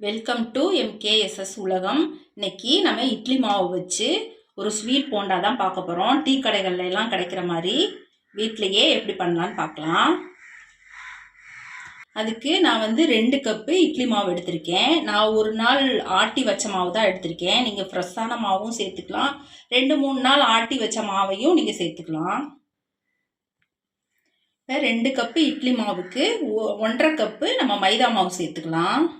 welcome to MKSS உலகம். இன்னைக்கு நம்ம இட்லி மாவு வச்சு ஒரு ஸ்வீட் போண்டா தான் பார்க்க போகிறோம் டீ கடைகள்ல எல்லாம் கிடைக்கிற மாதிரி வீட்டிலையே எப்படி பண்ணலான்னு பார்க்கலாம். அதுக்கு நான் வந்து ரெண்டு கப்பு இட்லி மாவு எடுத்திருக்கேன். நான் ஒரு நாள் ஆட்டி வச்ச மாவு தான் எடுத்திருக்கேன். நீங்கள் ஃப்ரெஷ்ஷான மாவும் சேர்த்துக்கலாம். ரெண்டு மூணு நாள் ஆட்டி வச்ச மாவையும் நீங்கள் சேர்த்துக்கலாம். இப்போ ரெண்டு கப்பு இட்லி மாவுக்கு ஒ- ஒன்றரை கப்பு நம்ம மைதா மாவு சேர்த்துக்கலாம்.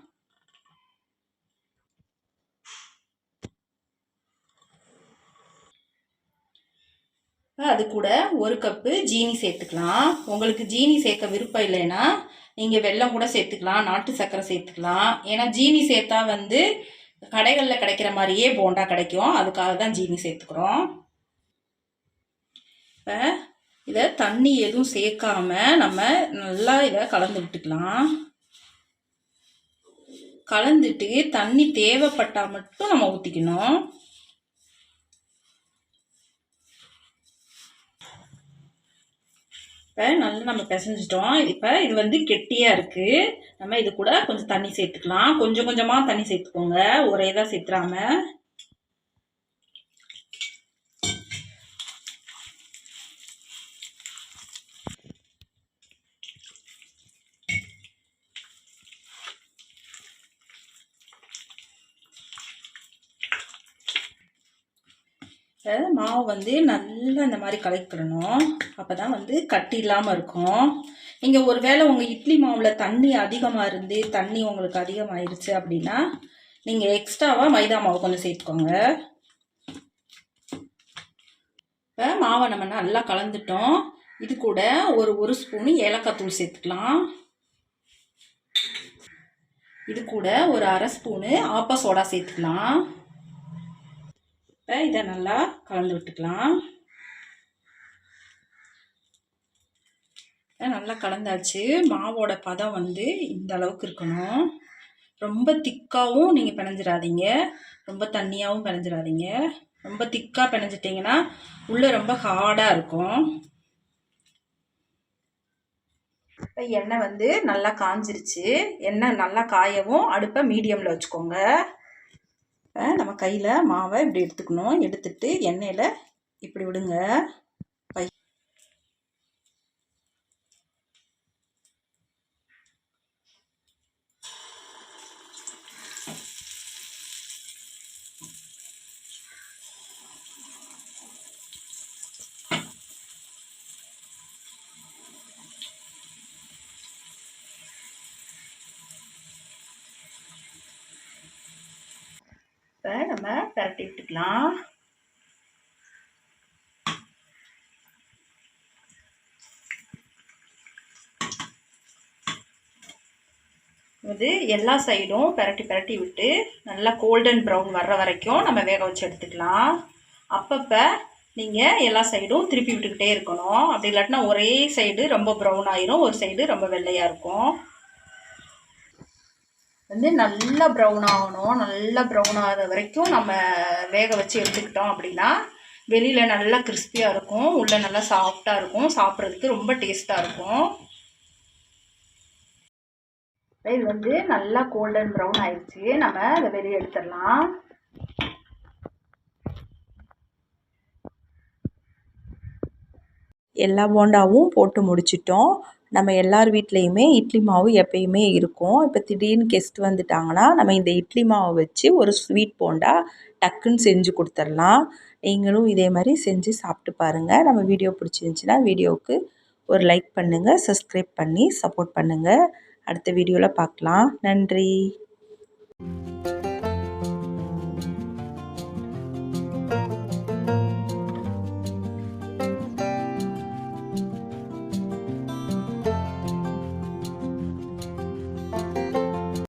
அது கூட ஒரு கப்பு ஜீனி சேர்த்துக்கலாம். உங்களுக்கு ஜீனி சேர்க்க விருப்பம் இல்லைன்னா நீங்கள் வெல்லம் கூட சேர்த்துக்கலாம் நாட்டு சர்க்கரை சேர்த்துக்கலாம். ஏன்னா ஜீனி சேர்த்தா வந்து கடைகளில் கிடைக்கிற மாதிரியே போண்டா கிடைக்கும். அதுக்காக தான் ஜீனி சேர்த்துக்கிறோம். இப்போ இதை தண்ணி எதுவும் சேர்க்காம நம்ம நல்லா இதை கலந்து விட்டுக்கலாம். கலந்துட்டு தண்ணி தேவைப்பட்டால் மட்டும் நம்ம ஊற்றிக்கணும் இப்போ நல்லா நம்ம பிசைஞ்சிட்டோம். இப்போ இது வந்து கெட்டியாக இருக்குது நம்ம இது கூட கொஞ்சம் தண்ணி சேர்த்துக்கலாம். கொஞ்சம் கொஞ்சமாக தண்ணி சேர்த்துக்கோங்க. ஒரே இதாக சேர்த்துறாமல் மாவு வந்து நல்லா இந்த மாதிரி கலக்கிடணும். அப்போ தான் வந்து கட்டி இல்லாமல் இருக்கும். நீங்கள் ஒரு வேளை உங்கள் இட்லி மாவில் தண்ணி அதிகமாக இருந்து தண்ணி உங்களுக்கு அதிகமாகிருச்சு அப்படின்னா நீங்கள் எக்ஸ்ட்ராவாக மைதா மாவு கொஞ்சம் சேர்த்துக்கோங்க. இப்போ மாவை நம்ம நல்லா கலந்துட்டோம். இது கூட ஒரு ஒரு ஸ்பூனு ஏலக்காய் தூள் சேர்த்துக்கலாம். இது கூட ஒரு அரை ஸ்பூனு ஆப்ப சோடா சேர்த்துக்கலாம். இப்போ இதை நல்லா கலந்து விட்டுக்கலாம். நல்லா கலந்தாச்சு. மாவோட பதம் வந்து இந்த அளவுக்கு இருக்கணும். ரொம்ப திக்காகவும் நீங்கள் பிணைஞ்சிடாதீங்க. ரொம்ப தண்ணியாகவும் பிணைஞ்சிடாதீங்க. ரொம்ப திக்காக பிணைஞ்சிட்டிங்கன்னா உள்ளே ரொம்ப ஹார்டாக இருக்கும். இப்போ எண்ணெய் வந்து நல்லா காஞ்சிருச்சு. எண்ணெய் நல்லா காயவும் அடுப்பை மீடியமில் வச்சுக்கோங்க. இப்போ நம்ம கையில் மாவை இப்படி எடுத்துக்கணும். எடுத்துட்டு எண்ணெயில் இப்படி விடுங்க. பரட்டி விட்டுக்கலாம் இது எல்லா சைடும் பரட்டி பரட்டி விட்டு நல்லா கோல்டன் ப்ரௌன் வர்ற வரைக்கும் நம்ம வேக வச்சு எடுத்துக்கலாம். அப்பப்போ நீங்கள் எல்லா சைடும் திருப்பி விட்டுக்கிட்டே இருக்கணும். அப்படி இல்லாட்டினா ஒரே சைடு ரொம்ப ப்ரௌன் ஆயிரும் ஒரு சைடு ரொம்ப வெள்ளையாக இருக்கும். வந்து நல்லா ப்ரௌன் ஆகணும். நல்லா ப்ரௌன் ஆகிற வரைக்கும் நம்ம வேக வச்சு எடுத்துக்கிட்டோம் அப்படின்னா வெளியில் நல்லா கிறிஸ்பியாக இருக்கும். உள்ளே நல்லா சாஃப்டாக இருக்கும். சாப்பிட்றதுக்கு ரொம்ப டேஸ்ட்டாக இருக்கும். இது வந்து நல்லா கோல்டன் ப்ரௌன் ஆயிடுச்சு. நம்ம அதை வெளியே எடுத்துடலாம். எல்லா போண்டாவும் போட்டு முடிச்சிட்டோம். நம்ம எல்லார் வீட்லேயுமே இட்லி மாவு எப்பயுமே இருக்கும். இப்போ திடீர்னு கெஸ்ட் வந்துட்டாங்கன்னா நம்ம இந்த இட்லி மாவை வச்சு ஒரு ஸ்வீட் போண்டா டக்குன்னு செஞ்சு கொடுத்துர்லாம் நீங்களும் இதே மாதிரி செஞ்சு சாப்பிட்டு பாருங்கள் நம்ம வீடியோ பிடிச்சிருந்துச்சின்னா வீடியோவுக்கு ஒரு லைக் பண்ணுங்கள் சப்ஸ்கிரைப் பண்ணி சப்போர்ட் பண்ணுங்கள் அடுத்த வீடியோவில் பார்க்கலாம். நன்றி.